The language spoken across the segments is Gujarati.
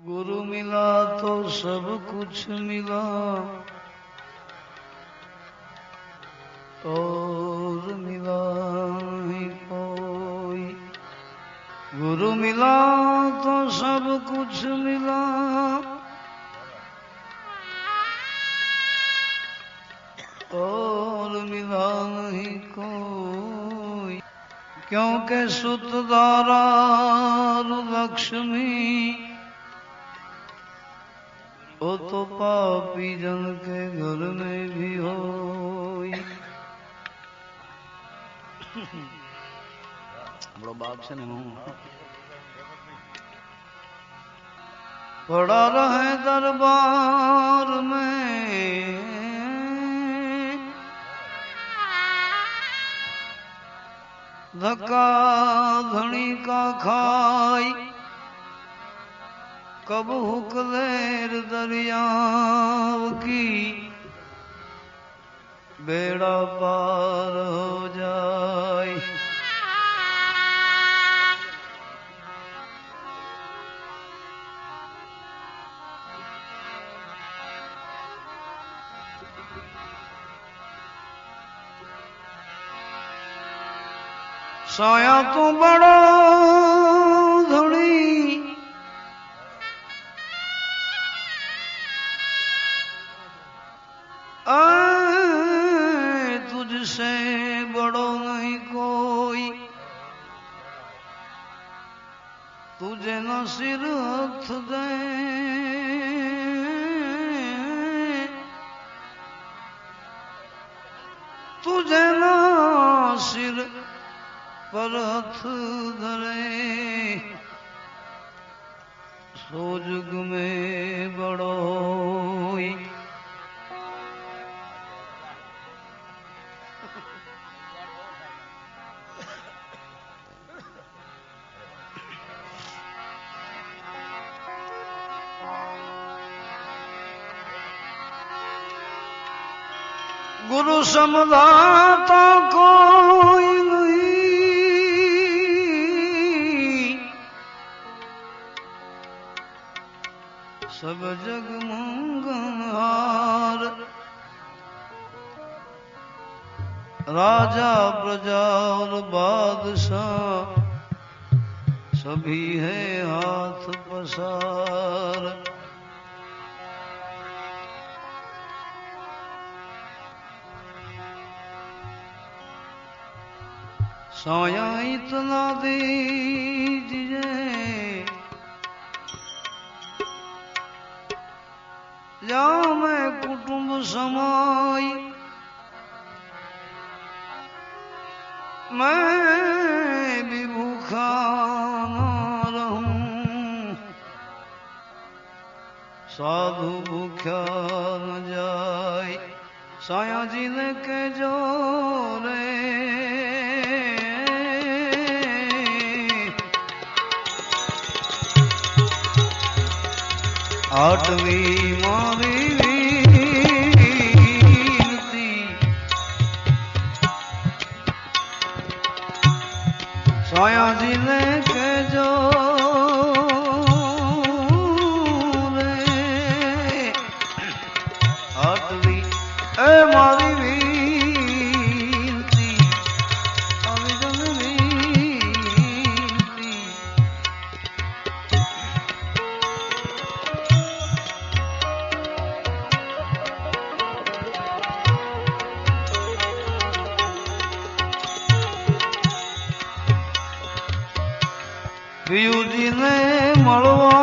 गुरु मिला तो सब कुछ मिला और मिला नहीं कोई गुरु मिला तो सब कुछ मिला और मिला नहीं कोई क्योंकि सुतदारा लक्ष्मी ओ तो पापी जन के घर में भी हो बड़ो बाप से नहीं हूँ। पड़ा रहे दरबार में। धक्का धनी का खाई। कब हुकलेर दरियाव की बेड़ा पार हो जाए साया तो बड़ा સિરથ દે તુજે ના સિર પરથ ધરે સોજગ મેં બડો गुरु समझाता कोई नहीं। सब जग मंगनहार राजा, प्रजा और बादशाह सभी है हाथ पसार। साया इतना दीजिए जाओ मैं कुटुंब समाई मैं भी भूखा न रहूं साधु भूखा न जाए साया जी ने के जोरे આઠમી મારી વીરતી. સોયાજીને કહેજો પિયુજીને મળવા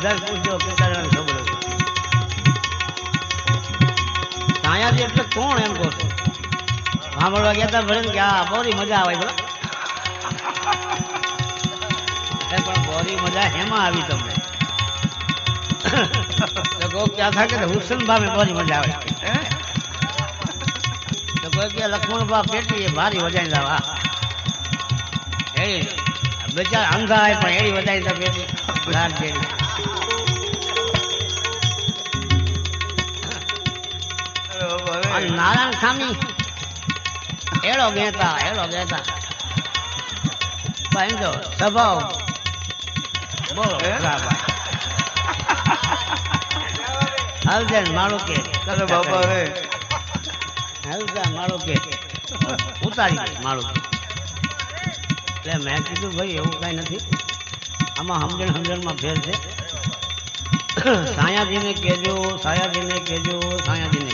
બધા જ પૂછજો ખબર સાયાજી એટલે કોણ એમ કહો સાંભળવા ગયા હતા ભલે કે, આ બોરી મજા આવે બોલો પણ બોરી મજા હેમાં આવી તમને. તો કહો ક્યાં થાય કે હુસન ભાવે બોરી મજા આવે? તો કહો કે લક્ષ્મણ બા પેટી એ ભારી વજાઈ હા એડી બેચાર અંધા પણ એડી વજાઈ પેટી. નારાયણ સ્વામી. એડો ગેતા એડો ગેતા. ભાઈ સ્વભાવ. બોલો હે? ભાઈ. કે. ચલો બાપા રે હલજન માળું કે. ઉતારી દે કે. એટલે મેં કીધું ભાઈ એવું કાંઈ નથી. આમાં સમજણ સમજણમાં ફેર છે. સાયાજીને કહેજો સાયાજીને કહેજો સાયાજીને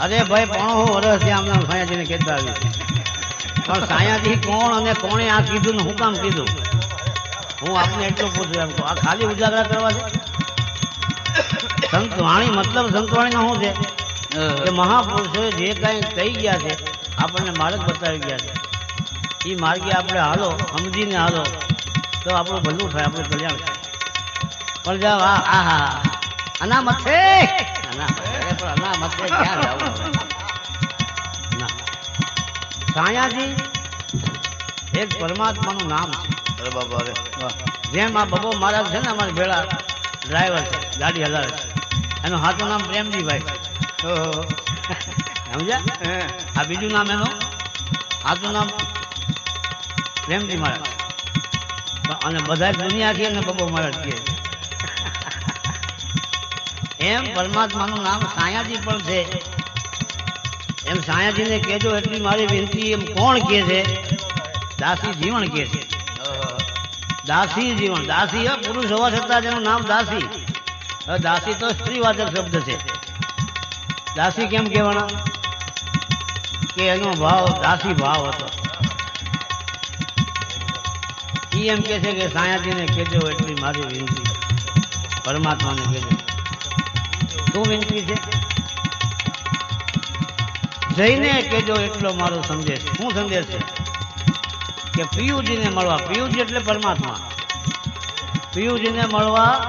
અરે ભાઈ પણ હું વરસ છે આમના સાયાજીને કહેતા આવી પણ સાયાજી કોણ અને કોણે આ કીધું ને હું કામ કીધું? હું આપને એટલું પૂછું એમ તો આ ખાલી ઉજાગરા કરવા છે? સંતવાણી મતલબ સંતવાણીનો શું છે? કે મહાપુરુષો જે કાંઈ કહી ગયા છે આપણને માર્ગ બતાવી ગયા છે. એ માર્ગે આપણે હાલો સમજીને હાલો તો આપણું ભલું થાય આપણું કલ્યાણ થાય. પણ જાવ આ હા અનામતે અરે પણ અનામતે ક્યાં જવું હવે? ના. સાયાજી એક પરમાત્માનું નામ છે. અરે જેમ આ બબો મહારાજ છે ને અમારા ભેળા ડ્રાઈવર છે ગાડી હલાવે છે. એનું હાથું નામ પ્રેમજીભાઈ છે. સમજ્યા? આ બીજું નામ એનું? હાથું નામ પ્રેમજી મહારાજ. અને બધા દુનિયા છે ને બબો મહારાજ કહે એમ પરમાત્માનું નામ સાયાજી પણ છે. એમ સાયાજીને કહેજો, એટલી મારી વિનંતી, એમ કોણ કહે છે? દાસી જીવન કહે છે. દાસી જીવન દાસી પુરુષ હોવા છતાં જેનું નામ દાસી. દાસી તો સ્ત્રીવાચક શબ્દ છે. દાસી કેમ કહેવાના? કે એનો ભાવ, દાસી ભાવ હતો. એમ કે છે કે સાયાજીને કહેજો, એટલી મારી વિનંતી. પરમાત્માને કહેજો. શું વિનંતી છે? જઈને કેજો એટલો મારો સંદેશ. શું સંદેશ છે? કે પિયુજીને મળવા. પિયુજી એટલે પરમાત્મા. પિયુજીને મળવા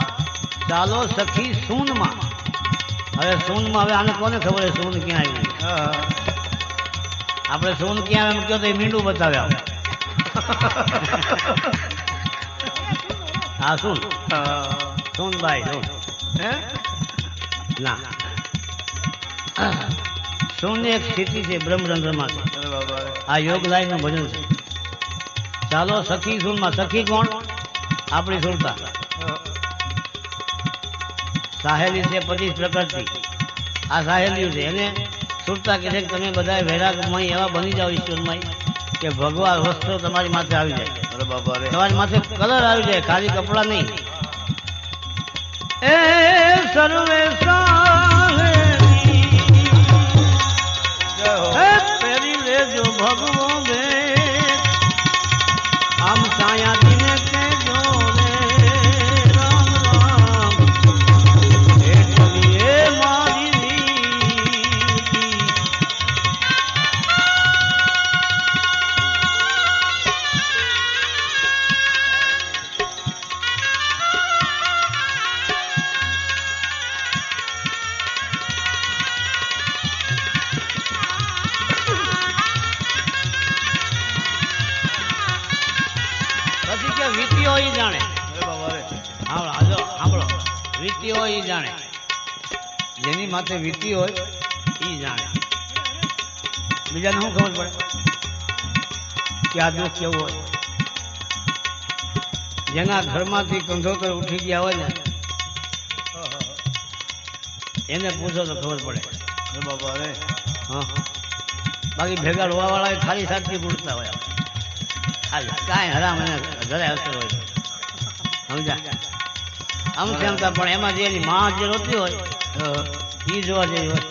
ચાલો સખી સૂનમાં. હવે સૂનમાં હવે આને કોને ખબર છે સૂન ક્યાં આવ્યું આપણે સૂન ક્યાં આવે એમ કહો તો એ મીંડું બતાવે આપણે હા સૂન. હા. સૂનબાઈ સૂન. હે? ના. શૂન્ય એક સ્થિતિ છે બ્રહ્મરંધ્રમાં આ યોગ લાઈનનું ભજન છે. ચાલો સખી સૂનમાં સખી કોણ? આપણી સુરતા. સાહેલી છે પચીસ પ્રકૃતિ. આ સાહેલિયું છે. એને સુરતા કહે કે તમે બધા વૈરાગમય એવા બની જાઓ ઈશ્વરમય કે ભગવાન વસ્ત્રો તમારી માથે આવી જાય. તમારી માથે કલર આવી જાય ખાલી કપડા નહીં. એ સર્વે ભગવો કે વીતીઓ ઈ જાણે. સાંભળો હાલો સાંભળો વીતી ઈ જાણે. જેની માથે વીતી હોય, ઈ જાણે. બીજાને શું ખબર પડે? કે આ દુઃખ કેવું હોય? જેના ઘરમાંથી કંધોતર ઉઠી ગયા હોય ને, એને પૂછો તો ખબર પડે. અરે રે હા. બાકી ભેગા રોવાવાળા ખાલી સાચી પૂછતા હોય. ખાલી. કાંઈ હરામ એને જરાય અસર હોય. સમજા આમ ક્ષમતા પણ એમાં જે એની માં જે રોતી હોય એ જોવા જેવી હોય.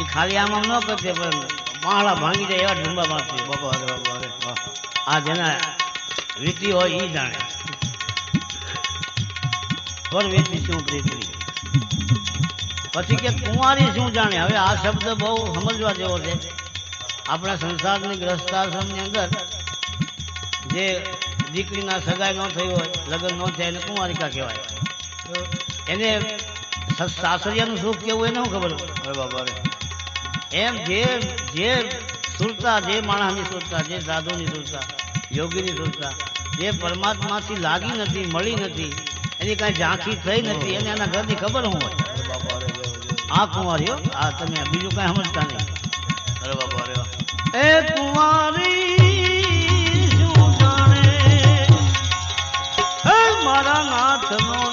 એ ખાલી આમ ન કરતી પણ માળા ભાંગી જાય એવા ઢુંબા મારતી બાપા અરે બાપા અરે આ જેના વીતી હોય એ જાણે. પર વેચી શું પ્રીતિ? પછી કે કુંવારી શું જાણે? હવે આ શબ્દ બહુ સમજવા જેવો છે. આપણા સંસારની ગ્રસ્તાશ્રમની અંદર જે દીકરીના સગાઈ ન થઈ હોય લગ્ન ન થાય એને કુંવારિકા કહેવાય. એને સાસરિયાનું સુખ કેવું એને શું ખબર અરે એમ જે જે સુરતા જે માણસની સુરતા જે સાધુની સુરતા યોગીની સુરતા જે પરમાત્માથી લાગી નથી મળી નથી એની કાંઈ ઝાંખી થઈ નથી એને એના ઘરની ખબર શું હોય. આ કુંવારીઓ આ તમે બીજું કાંઈ સમજતા નહીં. અરે. એ કુંવારી મારા નાથનો